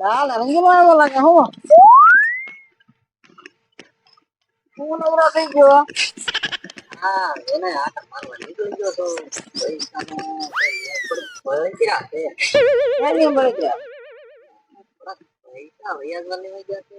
લાલ રંગીલો આવ્યો લાગે હું હું નવરો થઈ ગયો હા એને આટા મારવા નીકળી ગયો તો છે એની બળતરા થોડાક પૈસા વૈયા લેવા ગયા છે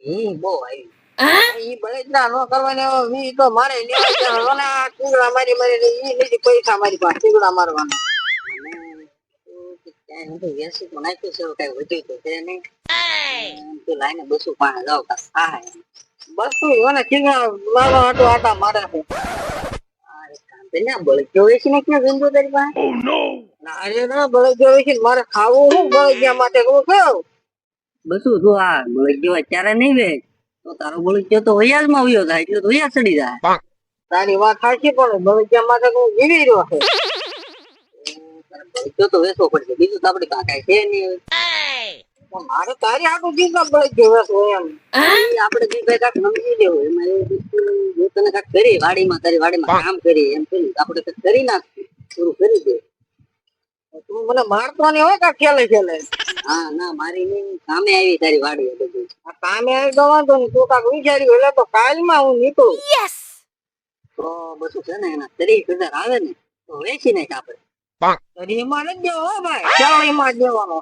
એ બહુ આવી ઈ બળતરા નો કરવાને ઈ તો મારે લેવા ઓલા ચીગડા મારી મારી ઈ નહીં પૈસા મારી પાસે ચીગડા મારવાના ક્યાંય નથી વ્યવસ્થિત નાખ્યું છે કઈ વધ્યું તો છે નહીં તો લાઈને બસો પાણે જાવ કા સહાય બસો એને ચીગડા મારવા આટો આટા મારે. છે ના બળગ્યો વેચી ને ક્યાં ગંદો તારી પાસે ના અરે ના બળગ્યો વેચી મારે ખાવું હું બળગ્યા માટે હું કહું બસું તું આ બળગ્યો અત્યારે નહીં વેચ તો તારો બળગ્યો તો વયાજમાં વયો થાય એટલે તો વયા ચડી જાય. તારી વાત સાચી પણ બળગ્યા માટે હું જીવી રહ્યો છે બળગ્યો તો વેચવો પડશે બીજું તો આપડે કાંઈ છે નહીં મારે તારી આટલું જીવતા બળગ્યો વેચવો એમ આપણે જે કઈ કાંઈક સમજી લેવું એમાં એવું તને કાંઈક કરી વાડીમાં તારી વાડીમાં કામ કરી એમ કરી આપણે કંઈક કરી નાખશું પૂરું કરી દે તું મને મારતો નહીં હોય કાંઈક ખેલે ખેલે હા ના મારી નહીં કામે આવી તારી વાડી બધું આ કામે આવી તો વાંધો નહીં તું કાંક વિચાર્યું એટલે તો કાલમાં હું નીકળું તો બધું છે. ને એના ત્રીસ હજાર આવે ને તો વેચી નાખ આપણે તરીમાં નથી દેવો ભાઈ ચાળીમાં જ દેવાનો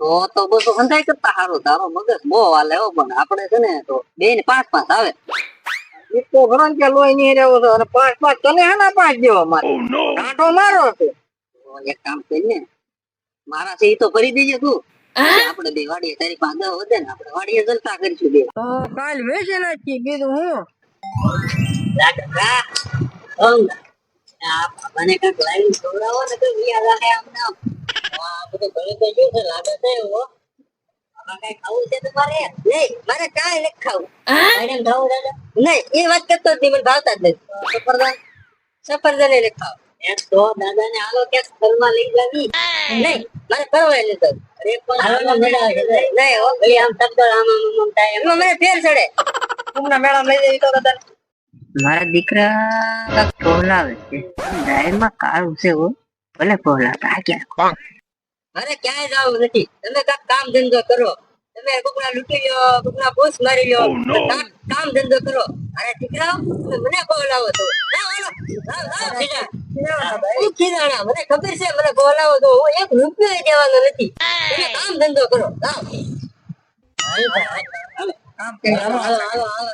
તો તો બધું સંધાઈ કરતા સારું તારો મગજ બહુ હાલે હો પણ આપણે છે ને તો બે ને પાંચ પાંચ આવે તો ભરણ કે લોહી નહીં રહેવો છે અને પાંચ પાંચ તને હે ને પાંચ દેવા મારે કાંટો મારો છે એક કામ કરી ને મારા છે એ તો કરી દેજે તું આપણે બે વાડીએ તારી પાસે વધે ને આપણે વાડીએ જલતા કરીશું બે કાલ વેચે નાખી કીધું હું આ બાબાને લાઈન છોડાવો ને તો વિયા રાખે આમને આમ. આ બધું ઘરે તો શું છે લાગે છે એવો. આમાં ખાવું છે તમારે? નહીં મારે કાંઈ નથી ખાવું. મેડમ ખાવું દાદા નહીં એ વાત કરતો જ નહીં મને ભાવતા જ નથી. સફરજન સફરજન એ ખાવું. એમ તો દાદા ને આલો ક્યાંક લઈ જાવી. નહીં મારે ફરવા અરે પણ હાલો મેળા નહીં હો. આમ શબ્દ આમ આમ આમ થાય. એમાં મને ફેર ચડે. કુંભના મેળા લઈ જઈ તો દાદા મારા દીકરા ફોલાવે છે. ડાયરમાં કાળું છે હો. ભલે ફોલાતા આ ક્યાં? અરે ક્યાંય જવું નથી. તમે કાક કામ ધંધો કરો. તમે કુકડા લૂંટી લ્યો કુકડા પોસ મારી લ્યો કામ ધંધો કરો. અરે દીકરા તમે મને બોલાવો તો. મને ખબર છે મને બોલાવો તો. હું એક રૂપિયો દેવાનો નથી. કામ ધંધો કરો. જાઓ. હાલો, હાલો, કામ. હાલો, હાલો, હાલો, હાલો.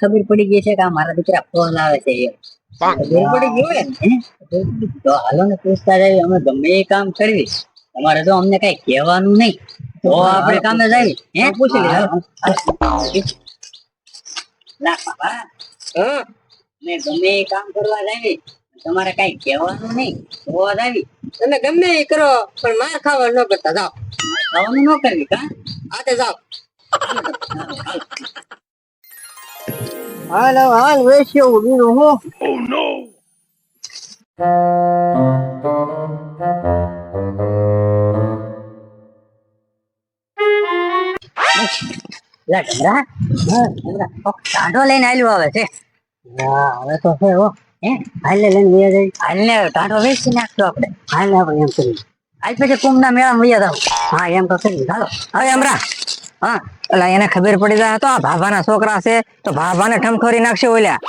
ખબર પડી ગઈ છે કે આ મારા દીકરા ફોન આવે છે એમ. ખબર પડી ગઈ ને તો હાલો ને પૂછતા જાય અમે ગમે એ કામ કરવી. તમારે તો અમને કઈ કહેવાનું નહીં. તો આપણે કામે જાય હે? પૂછી લે. ના બાબા મેં ગમે એ કામ કરવા જાય તમારે કઈ કહેવાનું નહીં. તો આવી. તમે ગમે એ કરો પણ માર ખાવા ન કરતા જાઓ. ખાવાનું ન કરવી કા? આ તે જાઓ. હાલ હાલ વેચ્યો બીજું હું? કોક ટાઢો લઈને આલ્યો આવે છે. હા હવે તો છે હે. હાલે લઈને વયા જાય. હાલને ટાઢો વેચી નાખતો આપણે. હાલને આપણે એમ કરી. આજ પછી કુંભના મેળામાં વયા જાવ હા એમ તો કરી. ચાલો હવે અમરા હા એટલે એને ખબર પડી જાય તો આ ભાભાના છોકરા છે તો ભાભાને ઠમખોરી નાખશે ઓલ્યા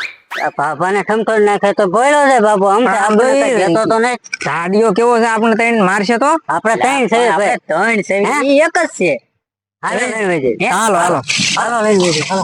ભાભાને ઠમખોરી નાખે તો બોલ્યો છે બાબુ. આમ તો નહીં. કેવો છે આપણે ત્રણ મારશે તો? આપણે ત્રણ છે ત્રણ છે. એક જ છે. હાલો હાલો હાલો. હાલો લઈને હાલો.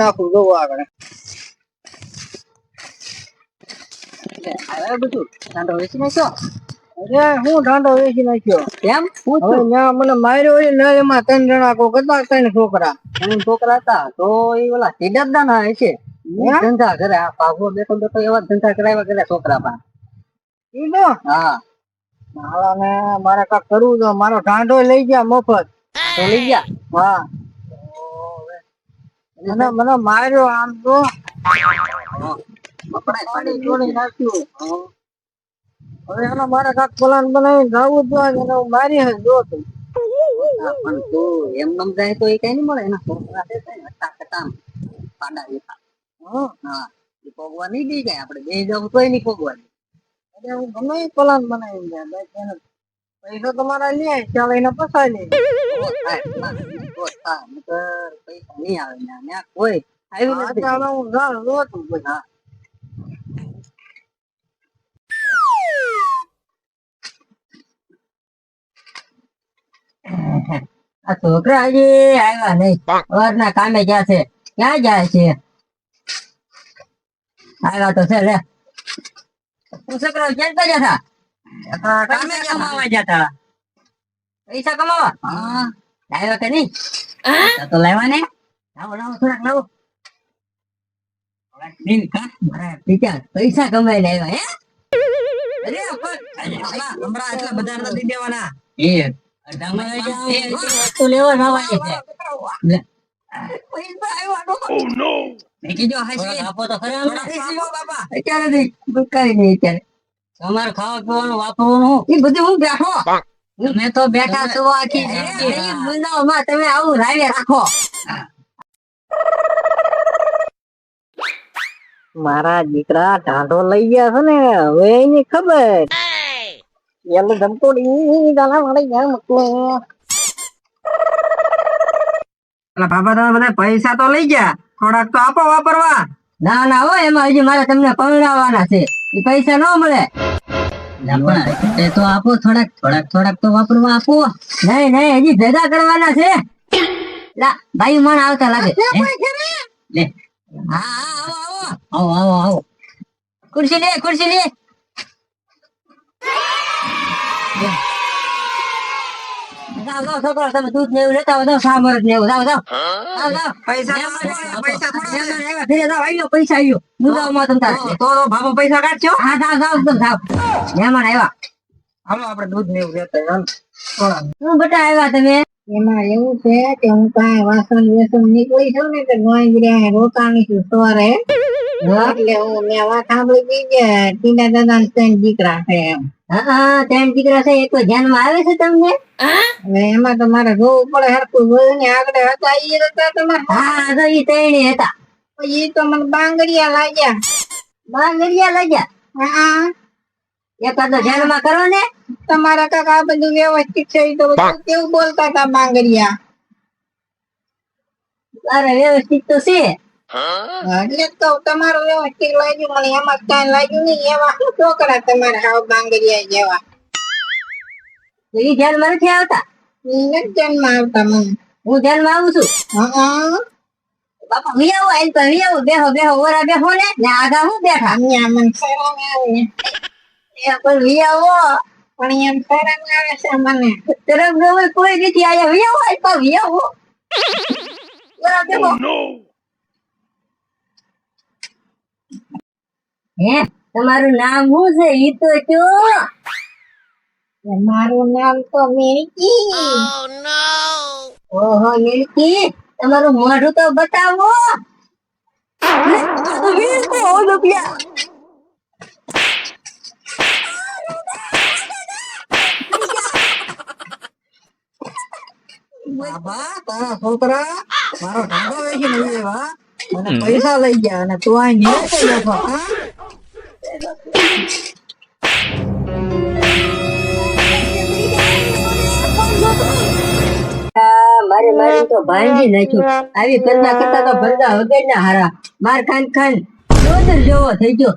નાખું જોવું આગળ. હવે વેચી નાખ્યો? અરે હું ઠંડો વેચી નાખ્યો? કેમ? મને માર્યો હોય ને એમાં ત્રણ જણા કોક હતા ત્રણ છોકરા. ત્રણ છોકરા હતા તો એ ઓલા સિદ્ધાર્થ ના હશે. હે? ધંધા કરે આ પાઘો બેઠો બેઠો એવા ધંધા કરાવ્યા કરે છોકરા પા ઈનો હા. હાલાને મારે કાંઈક કરવું તો મારો ઢાંડો લઈ ગયા મફત. તો લઈ ગયા? હા. મને મને માર્યો આમ તો. નાખ્યું. હવે એનો મારે કાંઈક પ્લાન બનાવીને જાવું જ એને મારી હે જો તું. પણ તું એમ નમ જાય તો એ કઈ નહીં મળે. એના છોકરા છે કઈ પાડા જેવા. હં. હા. એ પોગવા નહીં દઈ જાય આપણે બે જવું તોય નહીં પોગવા એટલે હું ગમે એ પ્લાન બનાવીને જાય પૈસા તમારા લે ચાલ એને પસાય લે. ના, પૈસા નહીં આવે. ન્યા કોઈ આવ્યું નથી. ચાલ હું જાઉં જો તું. પછી આ છોકરા હજી આવ્યા નહીં. સવારના કામે ગયા છે. ક્યાં જાય છે? આવ્યા તો છે લે છોકરા ક્યાં ગયા હતા કામે કમાવા પૈસા કમાવા હા આવ્યા કે નહીં તો તો ને લાવો લાવો થોડાક લાવો થોડાક દિન કા મારા પિતા પૈસા કમાઈને આવ્યા હે અરે હમણાં એટલા બધા નથી દેવાના એ વસ્તુ લેવા જવાની છે લે. પૈસા આવ્યા નો. મેં કીધું હાચી. અત્યારે નહીં, દુકાને નહીં અત્યારે. તમારે ખાવા પીવાનું વાપરવાનું એ બધું હું બેઠો. તમે તો બેઠા છો આખી જિંદગી. તમે આવું રાવે રાખો. મારા દીકરા ઢાંઢો લઈ ગયા છે ને હવે એની ખબર. એલ ધમકોડી મળી ગયા મકલે બાબા તમે બધા પૈસા તો લઈ ગયા. થોડાક તો આપો વાપરવા. ના ના હો એમાં હજી મારે તમને પવડાવવાના છે. એ પૈસા ન મળે. એ તો આપો થોડાક થોડાક થોડાક તો વાપરવા આપો. નહીં નહીં હજી ભેગા કરવાના છે. લા ભાઈ મન આવતા લાગે. લે. હા હા આવો આવો. આવો આવો ખુરશી લે ખુરશી લે. જાઓ જાઓ છોકરો તમે દૂધ ને એવું લેતા આવો સામર ને એવું જાઓ જાઓ. જાઓ જાઓ. પૈસા પૈસા તો મહેમાન આવ્યા, ફેરે જાઓ, આવ્યો, પૈસા આવ્યો મુદ્દાઓમાં તમ તારે. તો તો પૈસા કાઢજો. હા જાઓ જાઓ એકદમ જાઓ. મહેમાન આવ્યા. હાલો આપણે દૂધ ને એવું લેતા આવીએ, હાલો. શું બેટા આવ્યા તમે? એમાં એવું છે કે હું કાંઈ વાસણ વેસણ નીકળી છું ને તો ગયા રોકાણી છું સવારે. એટલે હું મેં વાત સાંભળી હતી કે ટીના દાદા દીકરા છે એમ. હા હા ત્રણ દીકરા છે એક ધ્યાનમાં આવે છે તમને? હવે એમાં તો મારે જોવું પડે હરખું જોયું ને આગળ હતા ઈ હતા તમારે? હા તો ઈ ત્રણે હતા. ઈ તો મને બાંગડિયા લાગ્યા. બાંગડિયા લાગ્યા? હા. એક તો ધ્યાનમાં કરો ને. તમારા કાકા આ બધું વ્યવસ્થિત છે ઈ તો કેવું બોલતા હતા બાંગડિયા? તારે વ્યવસ્થિત તો છે. એટલે તો તમારું વ્યવસ્થિત લાગ્યું મને એમાં કાંઈ લાગ્યું નહીં એવા છોકરા તમારે હાવ બાંગડિયા જેવા? ઈ ધ્યાનમાં નથી આવતા? મને. હું ધ્યાનમાં આવું છું? હા બાપા વિયાવો આઈ તો વિયાવો બેહો બેહો ઓરા બેહો ને ને આગા હું બેઠા? અહીંયા મને શરમ આવે. એ પણ આવો. પણ એમ શરમ આવે છે મને. તરફ ગમે કોઈ નથી આયા વિયાવો આઈ તો ઓરા બેહો. હે તમારું નામ શું છે ઈ તો કયો મારું નામ તો મેરકી ઓહો મિલકી તમારું મોઢું તો બતાવો લે, આ તો વીસ ને સો રૂપિયા બાબા તારા છોકરા મારો ઢાંઢો વેચીને લઈ આવ્યા અને પૈસા લઈ ગયા અને તું અહીં નિરાંતે બેઠો હા આ મારે મારી તો ભાંજી નાખ્યું. આવી કરતા કરતા તો ભરતા વગર ના હારા. માર ખાન ખાન. જોવો જેવો થઈ ગયો.